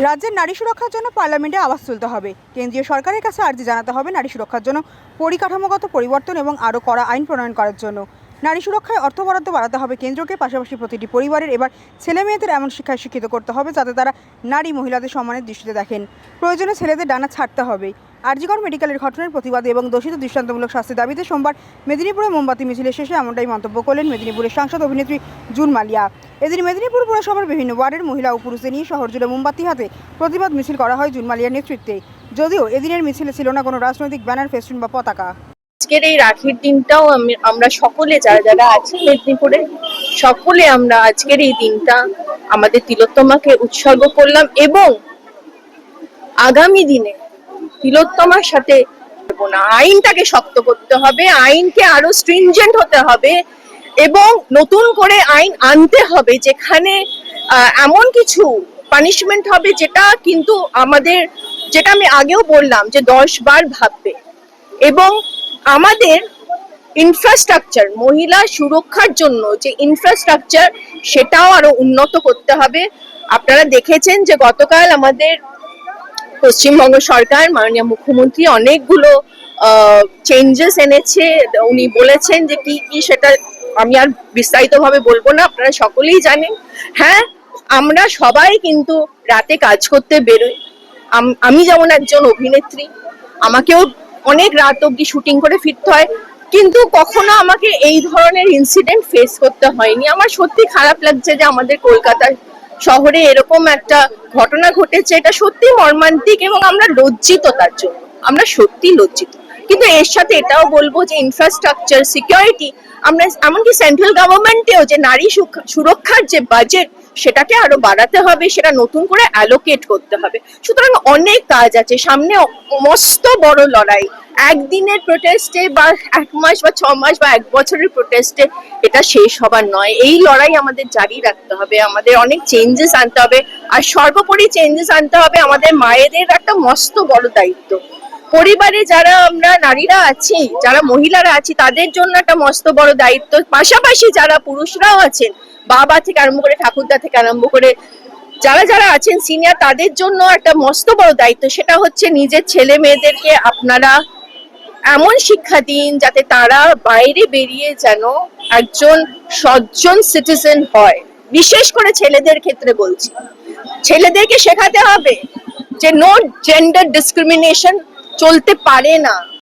রাজ্যের নারী সুরক্ষার জন্য পার্লামেন্টে আওয়াজ তুলতে হবে। কেন্দ্রীয় সরকারের কাছে আর্জি জানাতে হবে নারী সুরক্ষার জন্য পরিকাঠামোগত পরিবর্তন এবং আরও কড়া আইন প্রণয়ন করার জন্য। নারী সুরক্ষায় অর্থ বরাদ্দ বাড়াতে হবে কেন্দ্রকে, পাশাপাশি প্রতিটি পরিবারের এবার ছেলে মেয়েদের এমন শিক্ষায় শিক্ষিত করতে হবে যাতে তারা নারী মহিলাদের সম্মানের দৃষ্টিতে দেখেন। প্রয়োজনে ছেলেদের ডানা ছাড়তে হবে। আরজিকর মেডিকেলের ঘটনার প্রতিবাদে এবং দোষিত দৃষ্টান্তমূলক শাস্তির দাবিতে সোমবার মেদিনীপুরে মোমবাতি মিছিলের শেষে এমনটাই মন্তব্য করলেন মেদিনীপুরের সাংসদ অভিনেত্রী জুন মালিয়া। এদিন মেদিনীপুর পুরসভার বিভিন্ন ওয়ার্ডের মহিলা ও পুরুষদের নিয়ে শহর জুড়ে মোমবাতি হাতে প্রতিবাদ মিছিল করা হয় জুন মালিয়ার নেতৃত্বে। যদিও এদিনের মিছিলে ছিল না কোনো রাজনৈতিক ব্যানার, ফেস্টুন বা পতাকা। আজকের এই রাখির দিনটাও আমরা সকলে যারা যারা আছি মেদিনীপুরে, সকলে আমরা আজকের এই দিনটা আমাদের তিলোত্তমাকে উৎসর্গ করলাম এবং আগামী দিনে তিলোত্তমার সাথে আইনটাকে শক্ত করতে হবে, আইনকে আরও স্ট্রিনজেন্ট হতে হবে এবং নতুন করে আইন আনতে হবে যেখানে এমন কিছু পানিশমেন্ট হবে যেটা কিন্তু আমাদের, যেটা আমি আগেও বললাম যে দশ বার ভাববে। এবং আমাদের ইনফ্রাস্ট্রাকচার মহিলা সুরক্ষার জন্য যে ইনফ্রাস্ট্রাকচার সেটাও আরও উন্নত করতে হবে। আপনারা দেখেছেন যে গতকাল আমাদের পশ্চিমবঙ্গ সরকার, মাননীয় মুখ্যমন্ত্রী অনেকগুলো চেঞ্জেস এনেছে। উনি বলেছেন যে কি কি সেটা আমি আর বিস্তারিতভাবে বলব না, আপনারা সকলেই জানেন। হ্যাঁ আমরা সবাই কিন্তু রাতে কাজ করতে বেরোই। আম- যেমন একজন অভিনেত্রী, আমাকেও অনেক রাত অব্দি শুটিং করে ফিরতে হয়, কিন্তু কখনো আমাকে এই ধরনের ইনসিডেন্ট ফেস করতে হয়নি। আমার সত্যি খারাপ লাগছে যে আমাদের কলকাতা শহরে এরকম একটা ঘটনা ঘটেছে, এটা সত্যি মর্মান্তিক এবং আমরা লজ্জিত তার জন্য। আমরা সত্যি লজ্জিত। কিন্তু এর সাথে এটাও বলব যে ইনফ্রাস্ট্রাকচার সিকিউরিটি আমরা এমনকি সেন্ট্রাল গভর্নমেন্টেও যে নারী সুরক্ষার যে বাজেট সেটাকে আরও বাড়াতে হবে, সেটা নতুন করে অ্যালোকেট করতে হবে। সুতরাং অনেক কাজ আছে। সামনে মস্ত বড় লড়াই। একদিনের প্রোটেস্টে বা এক মাস বা ছ মাস বা এক বছরের প্রোটেস্টে এটা শেষ হবার নয়। এই লড়াই আমাদের জারি রাখতে হবে। আমাদের অনেক চেঞ্জেস আনতে হবে। আর সর্বোপরি চেঞ্জেস আনতে হবে আমাদের মায়েদের একটা মস্ত বড় দায়িত্ব। পরিবারে যারা আমরা নারীরা আছি, যারা মহিলারা আছি, তাদের জন্য একটা মস্ত বড় দায়িত্ব। পাশাপাশি যারা পুরুষরাও আছেন, বাবা থেকে আরম্ভ করে ঠাকুরদা থেকে আরম্ভ করে যারা যারা আছেন সিনিয়র তাদের জন্য একটা মস্ত বড় দায়িত্ব। সেটা হচ্ছে নিজের ছেলে মেয়েদেরকে আপনারা এমন শিক্ষা দিন যাতে তারা বাইরে বেরিয়ে যেন একজন সজ্জন সিটিজেন হয়। বিশেষ করে ছেলেদের ক্ষেত্রে বলছি। ছেলেদেরকে শেখাতে হবে যে নো জেন্ডার ডিসক্রিমিনেশন চলতে পারে না।